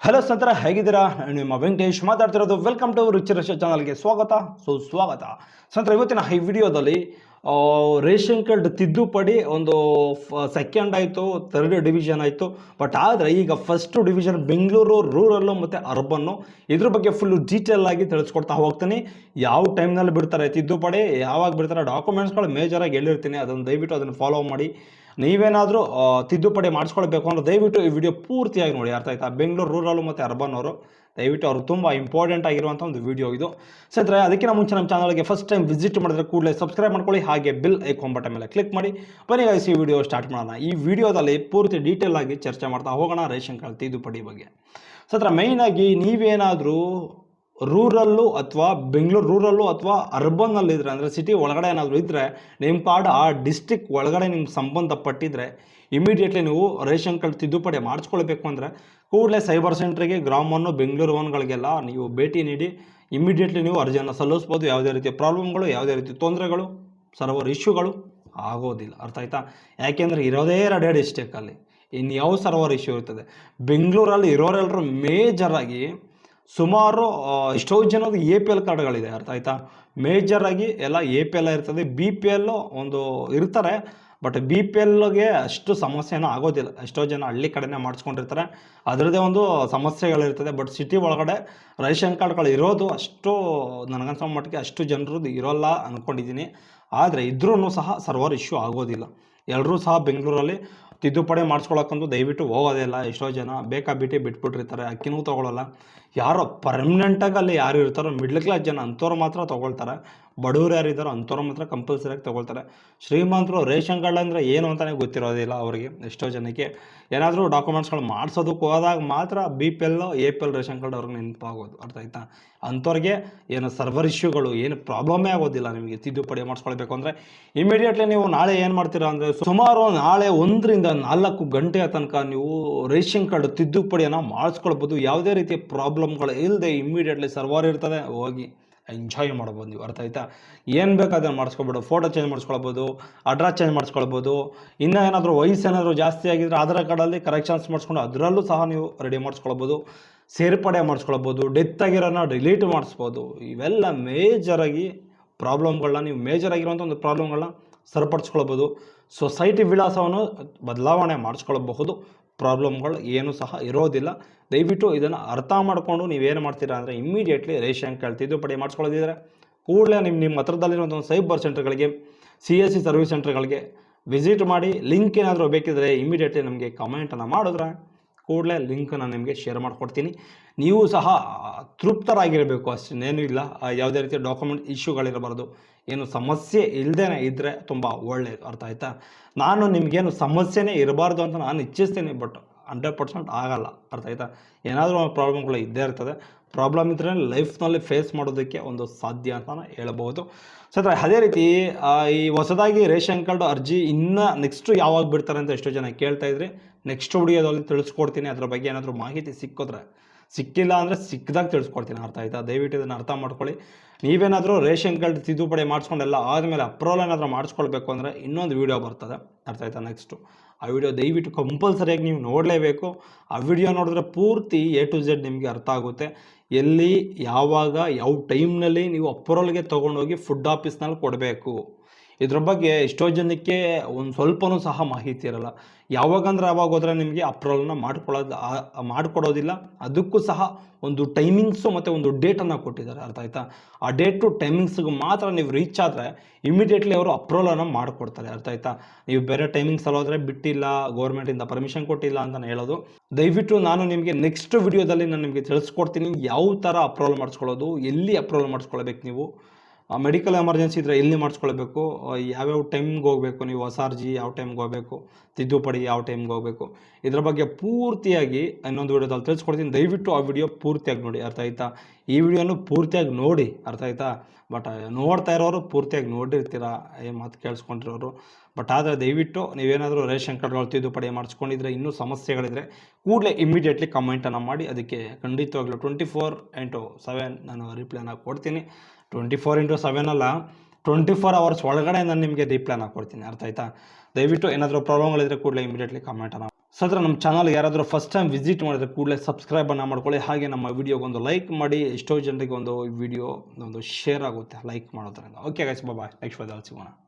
Hello ಸಂತರ, ಹೇಗಿದ್ದೀರಾ? ನಾನು ನಿಮ್ಮ ವೆಂಕಟೇಶ್ ಮಾತಾಡ್ತಿರೋದು. ವೆಲ್ಕಮ್ ಟು ರುಚಿ ರಶ ಚಾನಲ್ಗೆ ಸ್ವಾಗತ. ಸೊ ಸ್ವಾಗತ. ಸಂತರ, ಇವತ್ತಿನ ಈ ವಿಡಿಯೋದಲ್ಲಿ ರೇಷನ್ ಕಾರ್ಡ್ ತಿದ್ದುಪಡಿ ಒಂದು ಸೆಕೆಂಡ್ ಆಯಿತು ಥರ್ಡ್ ಡಿವಿಷನ್ ಆಯಿತು. ಬಟ್ ಆದರೆ ಈಗ ಫಸ್ಟ್ ಡಿವಿಷನ್ ಬೆಂಗಳೂರು ರೂರಲ್ಲು ಮತ್ತು ಅರ್ಬನ್ನು ಇದ್ರ ಬಗ್ಗೆ ಫುಲ್ಲು ಡೀಟೇಲ್ ಆಗಿ ತಿಳಿಸ್ಕೊಡ್ತಾ ಹೋಗ್ತೀನಿ. ಯಾವ ಟೈಮ್ನಲ್ಲಿ ಬಿಡ್ತಾರೆ ತಿದ್ದುಪಡಿ? ಯಾವಾಗ ಬಿಡ್ತಾರೆ? ಡಾಕ್ಯುಮೆಂಟ್ಸ್ಗಳು ಮೇಜರಾಗಿ ಹೇಳಿರ್ತೀನಿ ಅದನ್ನು ದಯವಿಟ್ಟು ಅದನ್ನು ಫಾಲೋ ಮಾಡಿ. ನೀವೇನಾದರೂ ತಿದ್ದುಪಡಿ ಮಾಡಿಸ್ಕೊಳ್ಬೇಕು ಅಂದರೆ ದಯವಿಟ್ಟು ಈ ವಿಡಿಯೋ ಪೂರ್ತಿಯಾಗಿ ನೋಡಿ. ಅರ್ಥ ಆಯ್ತಾ? ಬೆಂಗಳೂರು ರೂರಲ್ಲು ಮತ್ತು ಅರ್ಬನ್ ಅವರು, ದಯವಿಟ್ಟು ಅವರು ತುಂಬ ಇಂಪಾರ್ಟೆಂಟ್ ಆಗಿರುವಂಥ ಒಂದು ವಿಡಿಯೋ ಇದು. ಸ್ನೇಹಿತರೆ, ಅದಕ್ಕಿಂತ ಮುಂಚೆ ನಮ್ಮ ಚಾನಲ್ಗೆ ಫಸ್ಟ್ ಟೈಮ್ ವಿಸಿಟ್ ಮಾಡಿದ್ರೆ ಕೂಡಲೇ ಸಬ್ಸ್ಕ್ರೈಬ್ ಮಾಡ್ಕೊಳ್ಳಿ, ಹಾಗೆ ಬಿಲ್ ಐಕಾನ್ ಬಟನ್ ಮೇಲೆ ಕ್ಲಿಕ್ ಮಾಡಿ. ಬನ್ನಿ ಈ ವಿಡಿಯೋ ಸ್ಟಾರ್ಟ್ ಮಾಡೋಣ. ಈ ವಿಡಿಯೋದಲ್ಲಿ ಪೂರ್ತಿ ಡೀಟೇಲ್ ಆಗಿ ಚರ್ಚೆ ಮಾಡ್ತಾ ಹೋಗೋಣ ರೇಷನ್ ಕಾರ್ಡ್ ತಿದ್ದುಪಡಿ ಬಗ್ಗೆ. ಸ್ನೇಹಿತರೆ ಮೇಯ್ನಾಗಿ ನೀವೇನಾದರೂ ರೂರಲ್ಲು ಅಥವಾ ಬೆಂಗಳೂರು, ರೂರಲ್ಲು ಅಥವಾ ಅರ್ಬನ್ನಲ್ಲಿ ಇದ್ದರೆ ಅಂದರೆ ಸಿಟಿ ಒಳಗಡೆ ಏನಾದರೂ ಇದ್ದರೆ ನಿಮ್ಮ ಕಾರ್ಡ್ ಆ ಡಿಸ್ಟಿಕ್ ಒಳಗಡೆ ನಿಮ್ಗೆ ಸಂಬಂಧಪಟ್ಟಿದ್ರೆ ಇಮಿಡಿಯೇಟ್ಲಿ ನೀವು ರೇಷನ್ ಕಾರ್ಡ್ ತಿದ್ದುಪಡಿ ಮಾಡಿಸ್ಕೊಳ್ಬೇಕು ಅಂದರೆ, ಕೂಡಲೇ ಸೈಬರ್ ಸೆಂಟ್ರಿಗೆ ಗ್ರಾಮವನ್ನು ಬೆಂಗಳೂರು ಒನ್ಗಳಿಗೆಲ್ಲ ನೀವು ಭೇಟಿ ನೀಡಿ ಇಮಿಡಿಯೇಟ್ಲಿ ನೀವು ಅರ್ಜಿಯನ್ನು ಸಲ್ಲಿಸ್ಬೋದು. ಯಾವುದೇ ರೀತಿಯ ಪ್ರಾಬ್ಲಮ್ಗಳು ಯಾವುದೇ ರೀತಿ ತೊಂದರೆಗಳು, ಸರ್ವರ್ ಇಶ್ಯೂಗಳು ಆಗೋದಿಲ್ಲ. ಅರ್ಥ ಆಯ್ತಾ? ಯಾಕೆಂದರೆ ಇರೋದೇ ಎರಡೇ ಡಿಸ್ಟಿಕಲ್ಲಿ ಇನ್ಯಾವ ಯಾವ ಸರ್ವರ್ ಇಶ್ಯೂ ಇರ್ತದೆ? ಬೆಂಗಳೂರಲ್ಲಿ ಇರೋರೆಲ್ಲರೂ ಮೇಜರಾಗಿ ಸುಮಾರು ಎಷ್ಟೋ ಜನದ ಎ ಪಿ ಎಲ್ ಕಾರ್ಡ್ಗಳಿದೆ, ಅರ್ಥ ಆಯ್ತಾ? ಮೇಜರಾಗಿ ಎಲ್ಲ ಎ ಪಿ ಎಲ್ ಇರ್ತದೆ. ಬಿ ಪಿ ಎಲ್ ಒಂದು ಇರ್ತಾರೆ, ಬಟ್ ಬಿ ಪಿ ಎಲ್ಗೆ ಅಷ್ಟು ಸಮಸ್ಯೆನೂ ಆಗೋದಿಲ್ಲ. ಎಷ್ಟೋ ಜನ ಹಳ್ಳಿ ಕಡೆನೇ ಮಾಡಿಸ್ಕೊಂಡಿರ್ತಾರೆ. ಅದರದ್ದೇ ಒಂದು ಸಮಸ್ಯೆಗಳಿರ್ತದೆ. ಬಟ್ ಸಿಟಿ ಒಳಗಡೆ ರೇಷನ್ ಕಾರ್ಡ್ಗಳು ಇರೋದು ಅಷ್ಟು, ನನಗನ್ಸೋ ಮಟ್ಟಿಗೆ ಅಷ್ಟು ಜನರದ್ದು ಇರೋಲ್ಲ ಅಂದ್ಕೊಂಡಿದ್ದೀನಿ ಆದರೆ ಇದ್ರೂ ಸಹ ಸರ್ವರ್ ಇಶ್ಯೂ ಆಗೋದಿಲ್ಲ. ಎಲ್ಲರೂ ಸಹ ಬೆಂಗಳೂರಲ್ಲಿ ತಿದ್ದುಪಡಿ ಮಾಡಿಸ್ಕೊಳಕ್ಕಂತೂ ದಯವಿಟ್ಟು ಹೋಗೋದಿಲ್ಲ ಎಷ್ಟೋ ಜನ ಬೇಕಾಬಿಟ್ಟು ಬಿಟ್ಬಿಟ್ಟಿರ್ತಾರೆ. ಅಕ್ಕಿನೂ ತೊಗೊಳಲ್ಲ. ಯಾರೋ ಪರ್ಮನೆಂಟಾಗಿ ಅಲ್ಲಿ ಯಾರು ಇರ್ತಾರೋ ಮಿಡ್ಲ್ ಕ್ಲಾಸ್ ಜನ ಅಂಥವ್ರು ಮಾತ್ರ ತೊಗೊಳ್ತಾರೆ. ಬಡವರು ಯಾರು ಇದ್ದಾರೋ ಅಂಥವ್ರು ಮಾತ್ರ ಕಂಪಲ್ಸರಿಯಾಗಿ ತೊಗೊಳ್ತಾರೆ. ಶ್ರೀಮಂತರು ರೇಷನ್ ಕಾರ್ಡ್ ಅಂದರೆ ಏನು ಅಂತಲೇ ಗೊತ್ತಿರೋದಿಲ್ಲ ಅವರಿಗೆ ಎಷ್ಟೋ ಜನಕ್ಕೆ. ಏನಾದರೂ ಡಾಕ್ಯುಮೆಂಟ್ಸ್ಗಳು ಮಾಡಿಸೋದಕ್ಕೆ ಹೋದಾಗ ಮಾತ್ರ B P L A P L ration card ಅವ್ರಿಗೆ ನೆನಪಾಗೋದು. ಅರ್ಥ ಆಯ್ತಾ? ಅಂಥವ್ರಿಗೆ ಏನು ಸರ್ವರ್ ಇಶ್ಯೂಗಳು ಏನು ಪ್ರಾಬ್ಲಮೇ ಆಗೋದಿಲ್ಲ ನಿಮಗೆ ತಿದ್ದುಪಡಿ ಮಾಡಿಸ್ಕೊಳ್ಬೇಕು ಅಂದರೆ. ಇಮಿಡಿಯೇಟ್ಲಿ ನೀವು ನಾಳೆ ಏನು ಮಾಡ್ತೀರಾ ಅಂದರೆ ಸುಮಾರು ನಾಳೆ ಒಂದರಿಂದ ನಾಲ್ಕು ಗಂಟೆಯ ತನಕ ನೀವು ರೇಷನ್ ಕಾರ್ಡ್ ತಿದ್ದುಪಡಿಯನ್ನು ಮಾಡಿಸ್ಕೊಳ್ಬೋದು. ಯಾವುದೇ ರೀತಿಯ ಪ್ರಾಬ್ಲಮ್ಗಳು ಇಲ್ಲದೆ ಇಮಿಡಿಯೇಟ್ಲಿ ಸರ್ವರ್ ಇರ್ತದೆ, ಹೋಗಿ ಎಂಜಾಯ್ ಮಾಡ್ಬೋದು ನೀವು. ಅರ್ಥ ಆಯ್ತಾ? ಏನು ಬೇಕು ಅದನ್ನು ಮಾಡಿಸ್ಕೊಬೋದು ಫೋಟೋ ಚೇಂಜ್ ಮಾಡಿಸ್ಕೊಳ್ಬೋದು ಅಡ್ರೆಸ್ ಚೇಂಜ್ ಮಾಡಿಸ್ಕೊಳ್ಬೋದು, ಇನ್ನೂ ಏನಾದರೂ ವಯಸ್ಸು ಏನಾದರೂ ಜಾಸ್ತಿ ಆಗಿದ್ರೆ ಆಧಾರ್ ಕಾರ್ಡಲ್ಲಿ ಕರೆಕ್ಷನ್ಸ್ ಮಾಡಿಸ್ಕೊಂಡು ಅದರಲ್ಲೂ ಸಹ ನೀವು ರೆಡಿ ಮಾಡಿಸ್ಕೊಳ್ಬೋದು, ಸೇರ್ಪಡೆ ಮಾಡಿಸ್ಕೊಳ್ಬೋದು ಡೆತ್ ಆಗಿರೋನ ಡಿಲೀಟ್ ಮಾಡಿಸ್ಬೋದು. ಇವೆಲ್ಲ ಮೇಜರಾಗಿ ಪ್ರಾಬ್ಲಮ್ಗಳನ್ನ ನೀವು ಮೇಜರ್ ಆಗಿರುವಂಥ ಒಂದು ಪ್ರಾಬ್ಲಮ್ಗಳನ್ನ ಸರಿಪಡಿಸ್ಕೊಳ್ಬೋದು. ಸೊಸೈಟಿ ವಿಳಾಸವನ್ನು ಬದಲಾವಣೆ ಮಾಡಿಸ್ಕೊಳ್ಬಹುದು. ಪ್ರಾಬ್ಲಮ್ಗಳು ಏನೂ ಸಹ ಇರೋದಿಲ್ಲ. ದಯವಿಟ್ಟು ಇದನ್ನು ಅರ್ಥ ಮಾಡಿಕೊಂಡು ನೀವೇನು ಮಾಡ್ತೀರಾ ಅಂದರೆ ಇಮ್ಮಿಡಿಯೇಟ್ಲಿ ರೇಷನ್ ಕಾರ್ಡ್ ತಿದ್ದುಪಡಿ ಮಾಡಿಸ್ಕೊಳ್ಳೋದಿದ್ರೆ ಕೂಡಲೇ ನಿಮ್ಮ ನಿಮ್ಮ ಹತ್ರದಲ್ಲಿರುವಂಥ ಒಂದು ಸೈಬರ್ ಸೆಂಟರ್ಗಳಿಗೆ ಸಿ ಎಸ್ ಸಿ ಸರ್ವಿಸ್ ಸೆಂಟರ್ಗಳಿಗೆ ವಿಸಿಟ್ ಮಾಡಿ ಲಿಂಕ್ ಏನಾದರೂ ಬೇಕಿದ್ರೆ ಇಮಿಡಿಯೇಟ್ಲಿ ನಮಗೆ ಕಮೆಂಟನ್ನು ಮಾಡಿದ್ರೆ ಕೂಡಲೇ ಲಿಂಕನ್ನು ನಿಮಗೆ ಶೇರ್ ಮಾಡಿಕೊಡ್ತೀನಿ. ನೀವು ಸಹ ತೃಪ್ತರಾಗಿರಬೇಕು ಅಷ್ಟೇನೂ ಇಲ್ಲ. ಯಾವುದೇ ರೀತಿಯ ಡಾಕ್ಯುಮೆಂಟ್ ಇಶ್ಯೂಗಳಿರಬಾರ್ದು ಏನು ಸಮಸ್ಯೆ ಇಲ್ಲದೇ ಇದ್ದರೆ ತುಂಬ ಒಳ್ಳೆಯದು ಅರ್ಥ ಆಯ್ತಾ? ನಾನು ನಿಮಗೇನು ಸಮಸ್ಯೆನೇ ಇರಬಾರ್ದು ಅಂತ ನಾನು ಇಚ್ಛಿಸ್ತೀನಿ ಬಟ್ ಹಂಡ್ರೆಡ್ ಪರ್ಸೆಂಟ್ ಆಗಲ್ಲ. ಅರ್ಥ ಆಯ್ತಾ? ಏನಾದರೂ ಪ್ರಾಬ್ಲಮ್ಗಳು ಇದ್ದೇ ಇರ್ತದೆ. ಪ್ರಾಬ್ಲಮ್ ಇದ್ದರೆ ಲೈಫ್ನಲ್ಲಿ ಫೇಸ್ ಮಾಡೋದಕ್ಕೆ ಒಂದು ಸಾಧ್ಯ ಅಂತ ಹೇಳಬಹುದು. ಸೊ ಅದೇ ರೀತಿ ಈ ಹೊಸದಾಗಿ ರೇಷನ್ ಕಾರ್ಡ್ ಅರ್ಜಿ ಇನ್ನೂ ನೆಕ್ಸ್ಟು ಯಾವಾಗ ಬಿಡ್ತಾರೆ ಅಂತ ಎಷ್ಟೋ ಜನ ಕೇಳ್ತಾ ಇದ್ರಿ. ನೆಕ್ಸ್ಟ್ ವಿಡಿಯೋದಲ್ಲಿ ತಿಳಿಸ್ಕೊಡ್ತೀನಿ. ಅದ್ರ ಬಗ್ಗೆ ಏನಾದರೂ ಮಾಹಿತಿ ಸಿಕ್ಕಿದ್ರೆ ಸಿಕ್ಕಿಲ್ಲ ಅಂದರೆ ಸಿಕ್ಕಿದಾಗ ತಿಳಿಸ್ಕೊಡ್ತೀನಿ ಅರ್ಥ ಆಯಿತಾ? ದಯವಿಟ್ಟು ಇದನ್ನು ಅರ್ಥ ಮಾಡ್ಕೊಳ್ಳಿ. ನೀವೇನಾದರೂ ರೇಷನ್ ಕಾರ್ಡ್ ತಿದ್ದುಪಡಿ ಮಾಡಿಸ್ಕೊಂಡೆಲ್ಲ ಆದಮೇಲೆ ಅಪ್ರೂವಲ್ ಏನಾದರೂ ಮಾಡಿಸ್ಕೊಳ್ಬೇಕು ಅಂದರೆ ಇನ್ನೊಂದು ವೀಡಿಯೋ ಬರ್ತದೆ. ಅರ್ಥ ಆಯ್ತಾ ನೆಕ್ಸ್ಟು ಆ ವಿಡಿಯೋ ದಯವಿಟ್ಟು ಕಂಪಲ್ಸರಿಯಾಗಿ ನೀವು ನೋಡಲೇಬೇಕು. ಆ ವಿಡಿಯೋ ನೋಡಿದ್ರೆ ಪೂರ್ತಿ ಎ ಟು ಝೆಡ್ ನಿಮಗೆ ಅರ್ಥ ಆಗುತ್ತೆ. ಎಲ್ಲಿ, ಯಾವಾಗ, ಯಾವ ಟೈಮ್ನಲ್ಲಿ ನೀವು ಅಪ್ರೂವಲ್ಗೆ ತೊಗೊಂಡೋಗಿ ಫುಡ್ ಆಫೀಸ್ನಲ್ಲಿ ಕೊಡಬೇಕು. ಇದ್ರ ಬಗ್ಗೆ ಎಷ್ಟೋ ಜನಕ್ಕೆ ಒಂದು ಸ್ವಲ್ಪನೂ ಸಹ ಮಾಹಿತಿ ಇರಲ್ಲ. ಯಾವಾಗಂದ್ರೆ ಅವಾಗ ಹೋದ್ರೆ ನಿಮಗೆ ಅಪ್ರೂವಲ್ನ ಮಾಡ್ಕೊಳ್ಳೋದು ಮಾಡಿಕೊಡೋದಿಲ್ಲ ಮಾಡ್ಕೊಡೋದಿಲ್ಲ. ಅದಕ್ಕೂ ಸಹ ಒಂದು ಟೈಮಿಂಗ್ಸು ಮತ್ತು ಒಂದು ಡೇಟನ್ನು ಕೊಟ್ಟಿದ್ದಾರೆ. ಅರ್ಥ ಆಯ್ತಾ? ಆ ಡೇಟ್ ಟು ಟೈಮಿಂಗ್ಸ್ಗೆ ಮಾತ್ರ ನೀವು ರೀಚ್ ಆದರೆ ಇಮಿಡಿಯೇಟ್ಲಿ ಅವರು ಅಪ್ರೂವಲನ್ನು ಮಾಡಿಕೊಡ್ತಾರೆ. ಅರ್ಥ ಆಯ್ತಾ? ನೀವು ಬೇರೆ ಟೈಮಿಂಗ್ಸ್ ಅಲ್ಲಿ ಹೋದರೆ ಬಿಟ್ಟಿಲ್ಲ ಗೌರ್ಮೆಂಟಿಂದ ಪರ್ಮಿಷನ್ ಕೊಟ್ಟಿಲ್ಲ ಅಂತ ಹೇಳೋದು. ದಯವಿಟ್ಟು ನಾನು ನಿಮಗೆ ನೆಕ್ಸ್ಟ್ ವಿಡಿಯೋದಲ್ಲಿ ನಾನು ನಿಮಗೆ ತಿಳಿಸ್ಕೊಡ್ತೀನಿ. ಯಾವ ಥರ ಅಪ್ರೂವಲ್ ಮಾಡಿಸ್ಕೊಳ್ಳೋದು, ಎಲ್ಲಿ ಅಪ್ರೂವಲ್ ಮಾಡಿಸ್ಕೊಳ್ಬೇಕು ನೀವು? ಮೆಡಿಕಲ್ ಎಮರ್ಜೆನ್ಸಿ ಇದ್ರೆ ಎಲ್ಲಿ ಮಾಡಿಸ್ಕೊಳ್ಬೇಕು? ಆ, ಯಾವ್ಯಾವ ಟೈಮ್ಗೆ ಹೋಗಬೇಕು ನೀವು? ಹೊಸ ಅರ್ಜಿ ಯಾವ ಟೈಮ್ಗೆ ಹೋಗಬೇಕು? ತಿದ್ದುಪಡಿ ಯಾವ ಟೈಮ್ಗೆ ಹೋಗಬೇಕು? ಇದ್ರ ಬಗ್ಗೆ ಪೂರ್ತಿಯಾಗಿ ಇನ್ನೊಂದು ವಿಡಿಯೋದಲ್ಲಿ ತಿಳಿಸ್ಕೊಡ್ತೀನಿ. ದಯವಿಟ್ಟು ಆ ವಿಡಿಯೋ ಪೂರ್ತಿಯಾಗಿ ನೋಡಿ. ಅರ್ಥ ಆಯ್ತಾ? ಈ ವಿಡಿಯೋನು ಪೂರ್ತಿಯಾಗಿ ನೋಡಿ. ಅರ್ಥ ಆಯ್ತಾ? ಬಟ್ ನೋಡ್ತಾ ಇರೋರು ಪೂರ್ತಿಯಾಗಿ ನೋಡಿರ್ತೀರ? ಏನು ಮಾತು ಕೇಳಿಸ್ಕೊಂಡಿರೋರು. ಬಟ್ ಆದರೆ ದಯವಿಟ್ಟು ನೀವೇನಾದರೂ ರೇಷನ್ ಕಾರ್ಡ್ಗಳು ತಿದ್ದುಪಡಿ ಮಾಡಿಸ್ಕೊಂಡಿದ್ರೆ ಇನ್ನೂ ಸಮಸ್ಯೆಗಳಿದ್ರೆ ಕೂಡಲೇ ಇಮಿಡಿಯೇಟ್ಲಿ ಕಮೆಂಟನ್ನು ಮಾಡಿ. ಅದಕ್ಕೆ ಖಂಡಿತವಾಗ್ಲೂ ಟ್ವೆಂಟಿ ಫೋರ್ ಇಂಟು ಸೆವೆನ್ ನಾನು ರಿಪ್ಲೈನ ಕೊಡ್ತೀನಿ. ಟ್ವೆಂಟಿ ಫೋರ್ ಇಂಟು ಸೆವೆನ್ ಅಲ್ಲ ಟ್ವೆಂಟಿ ಫೋರ್ ಅವರ್ಸ್ ಒಳಗಡೆ ನಾನು ನಿಮಗೆ ರಿಪ್ಲೈನ ಕೊಡ್ತೀನಿ ಅರ್ಥ ಆಯ್ತಾ? ದಯವಿಟ್ಟು ಏನಾದರೂ ಪ್ರಾಬ್ಲಮ್ಗಳಿದ್ರೆ ಕೂಡಲೇ ಇಮಿಡಿಯೇಟ್ಲಿ ಕಮೆಂಟನ್ನು ಸತ್ರ ನಮ್ಮ ಚಾನಲ್ ಯಾರಾದರೂ ಫಸ್ಟ್ ಟೈಮ್ ವಿಸಿಟ್ ಮಾಡಿದ್ರೆ ಕೂಡಲೇ ಸಬ್ಸ್ಕ್ರೈಬನ್ನು ಮಾಡ್ಕೊಳ್ಳಿ. ಹಾಗೆ ನಮ್ಮ ವಿಡಿಯೋಗೆ ಒಂದು ಲೈಕ್ ಮಾಡಿ. ಎಷ್ಟೋ ಜನರಿಗೆ ಒಂದು ವಿಡಿಯೋ ಒಂದು ಶೇರ್ ಆಗುತ್ತೆ. ಲೈಕ್ ಮಾಡೋದ್ರಿಂದ. ಓಕೆ ಗಾಯ್ಸ್ ಬಾಯ್ ನೆಕ್ಸ್ಟ್ ಸಿಗೋಣ